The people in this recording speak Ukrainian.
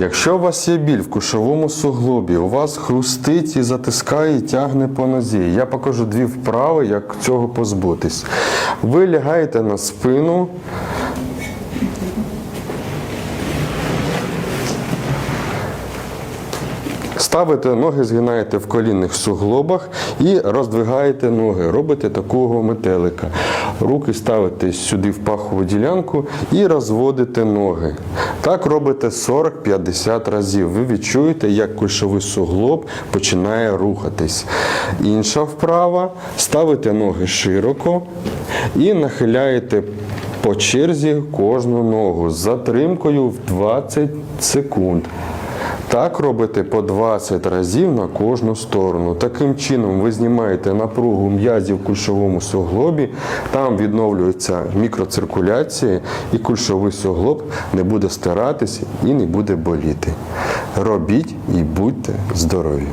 Якщо у вас є біль в кушовому суглобі, у вас хрустить і затискає, і тягне по нозі. Я покажу дві вправи, як цього позбутись. Ви лягаєте на спину. Ставите ноги, згинаєте в колінних суглобах і роздвигаєте ноги. Робите такого метелика. Руки ставите сюди в пахову ділянку і розводите ноги. Так робите 40-50 разів. Ви відчуєте, як кульшовий суглоб починає рухатись. Інша вправа ставите ноги широко і нахиляєте по черзі кожну ногу з затримкою в 20 секунд. Так робите по 20 разів на кожну сторону. Таким чином ви знімаєте напругу м'язів в кульшовому суглобі, там відновлюється мікроциркуляція, і кульшовий суглоб не буде стиратися і не буде боліти. Робіть і будьте здорові!